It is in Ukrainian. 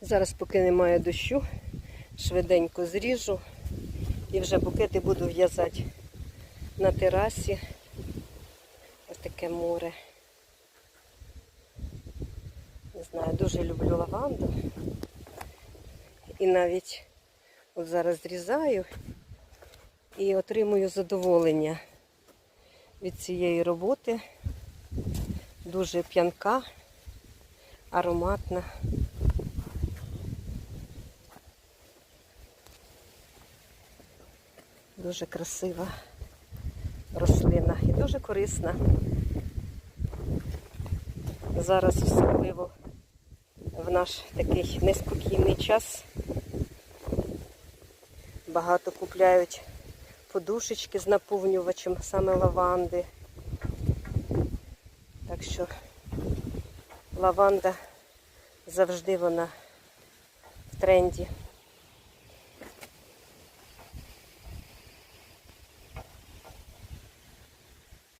Зараз, поки немає дощу, швиденько зріжу і вже букети буду в'язати на терасі. Ось таке море. Не знаю, дуже люблю лаванду. І навіть от зараз зрізаю і отримую задоволення від цієї роботи. Дуже п'янка, ароматна. Дуже красива рослина і дуже корисна. Зараз особливо в наш такий неспокійний час. Багато купляють подушечки з наповнювачем саме лаванди. Так що лаванда завжди вона в тренді.